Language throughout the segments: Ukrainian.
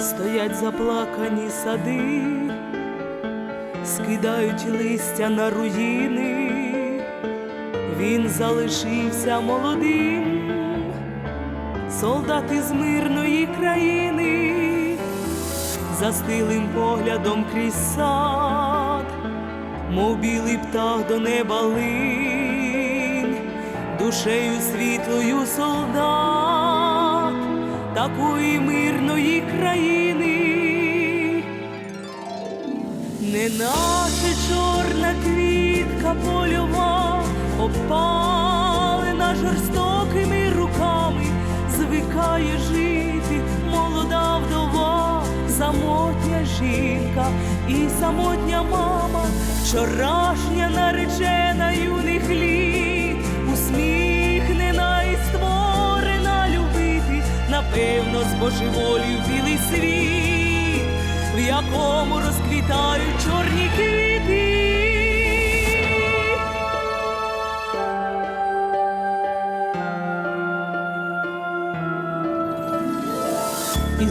Стоять заплакані сади, скидають листя на руїни, він залишився молодим, солдат із мирної країни, застилим поглядом крізь сад, мов білий птах до неба линь, душею світлою солдат такої мирної країни, неначе чорна квітка польова, опалена жорстокими руками, звикає жити самотня жінка і самотня мама, вчорашня наречена юних літ, усміхнена і створена любити, напевно, збожеволів білий світ, в якому розквітають чорні квіти.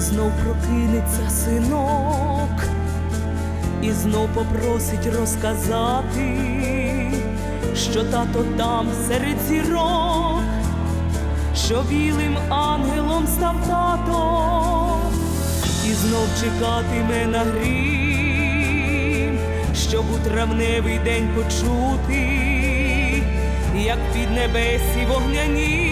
Знов прокинеться синок, і знов попросить розказати, що тато там серед зірок, що білим ангелом став тато, і знов чекатиме на грім, щоб у травневий день почути, як під небесі вогняні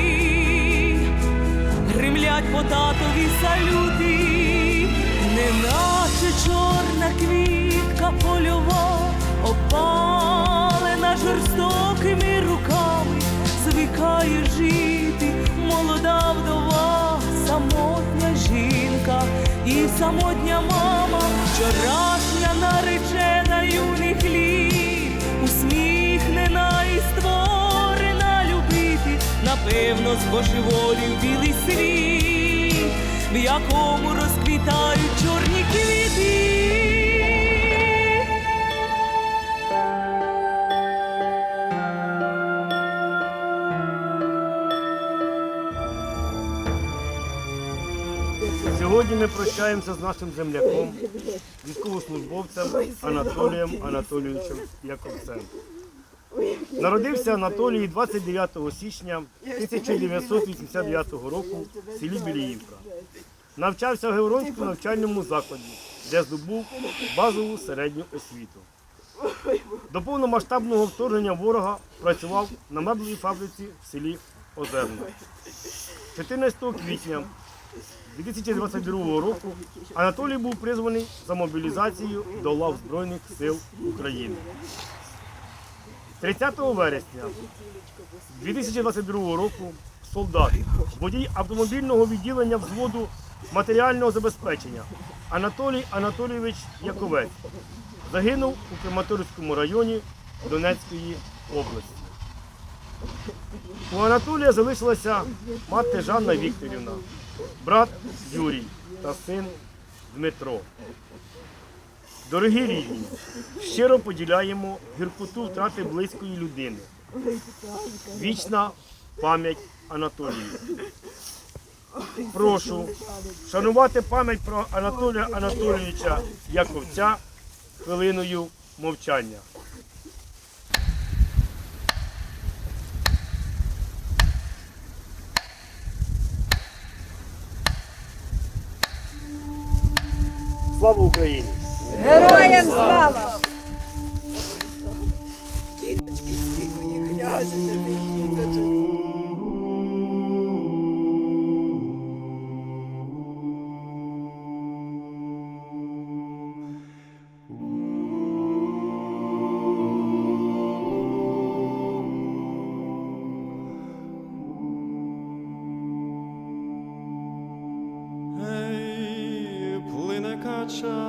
гримлять по татові салюти, неначе чорна квітка польова, опалена жорстокими руками, звикає жити молода вдова, самотня жінка і самотня мама, вчорашня наречена юних літ, усміхнена напевно, збожеволів білий світ, в якому розквітають чорні квіти. Сьогодні ми прощаємося з нашим земляком, військовослужбовцем Анатолієм Анатолійовичем Яковцем. Народився Анатолій 29 січня 1989 року в селі Біліївка. Навчався в Гевронському навчальному закладі, де здобув базову середню освіту. До повномасштабного вторгнення ворога працював на меблевій фабриці в селі Озерне. 14 квітня 2022 року Анатолій був призваний за мобілізацію до лав Збройних сил України. 30 вересня 2022 року солдат, водій автомобільного відділення взводу матеріального забезпечення Анатолій Анатолійович Яковець загинув у Краматорському районі Донецької області. У Анатолія залишилася мати Жанна Вікторівна, брат Юрій та син Дмитро. Дорогі рідні, щиро поділяємо гіркоту втрати близької людини. Вічна пам'ять Анатолію. Прошу шанувати пам'ять про Анатолія Анатолійовича Яковця хвилиною мовчання. Слава Україні! Героям слава! Ей, плине кача